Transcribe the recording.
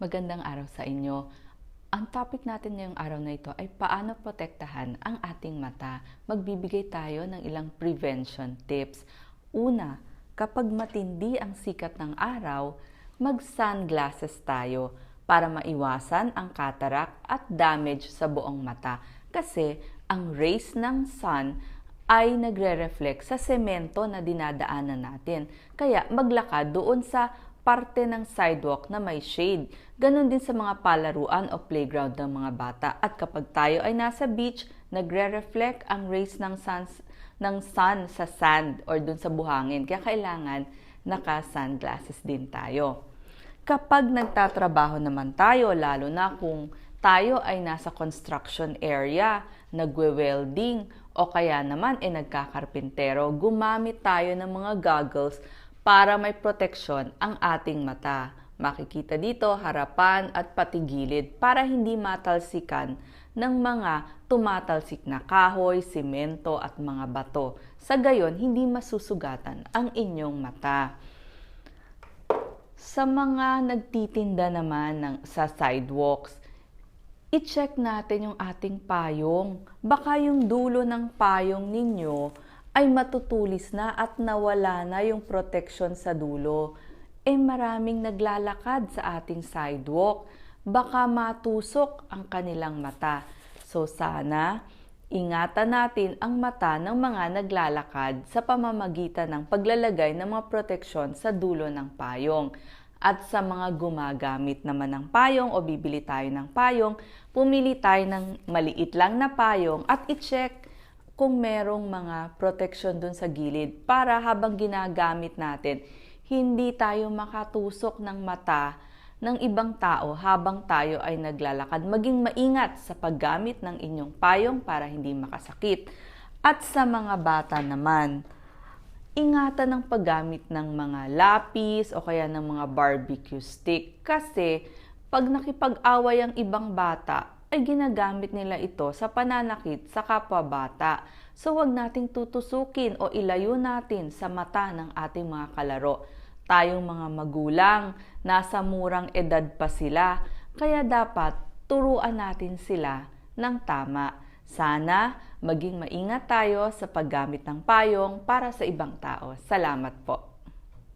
Magandang araw sa inyo. Ang topic natin ngayong araw na ito ay paano protektahan ang ating mata. Magbibigay tayo ng ilang prevention tips. Una, kapag matindi ang sikat ng araw, mag-sunglasses tayo para maiwasan ang cataract at damage sa buong mata. Kasi ang rays ng sun ay nagre-reflect sa semento na dinadaanan natin. Kaya maglakad doon sa parte ng sidewalk na may shade. Ganon din sa mga palaruan o playground ng mga bata. At kapag tayo ay nasa beach, nagre-reflect ang rays ng sun, ng sun sa sand or dun sa buhangin. Kaya kailangan naka-sunglasses din tayo. Kapag nagtatrabaho naman tayo, lalo na kung tayo ay nasa construction area, nagwe-welding, o kaya naman ay nagkakarpintero, gumamit tayo ng mga goggles para may proteksyon ang ating mata. Makikita dito harapan at pati gilid para hindi matalsikan ng mga tumatalsik na kahoy, simento at mga bato. Sa gayon, hindi masusugatan ang inyong mata. Sa mga nagtitinda naman ng, sa sidewalks, i-check natin yung ating payong. Baka yung dulo ng payong ninyo ay matutulis na at nawala na yung protection sa dulo. Eh maraming naglalakad sa ating sidewalk. Baka matusok ang kanilang mata. So sana, ingatan natin ang mata ng mga naglalakad sa pamamagitan ng paglalagay ng mga proteksyon sa dulo ng payong. At sa mga gumagamit naman ng payong o bibili tayo ng payong, pumili tayo ng maliit lang na payong at i-check kung merong mga protection dun sa gilid para habang ginagamit natin, hindi tayo makatusok ng mata ng ibang tao habang tayo ay naglalakad. Maging maingat sa paggamit ng inyong payong para hindi makasakit. At sa mga bata naman, ingatan ng paggamit ng mga lapis o kaya ng mga barbecue stick kasi pag nakipag-away ang ibang bata, ay ginagamit nila ito sa pananakit sa kapwa bata. So wag nating tutusukin o ilayo natin sa mata ng ating mga kalaro. Tayong mga magulang, nasa murang edad pa sila, kaya dapat turuan natin sila ng tama. Sana maging maingat tayo sa paggamit ng payong para sa ibang tao. Salamat po.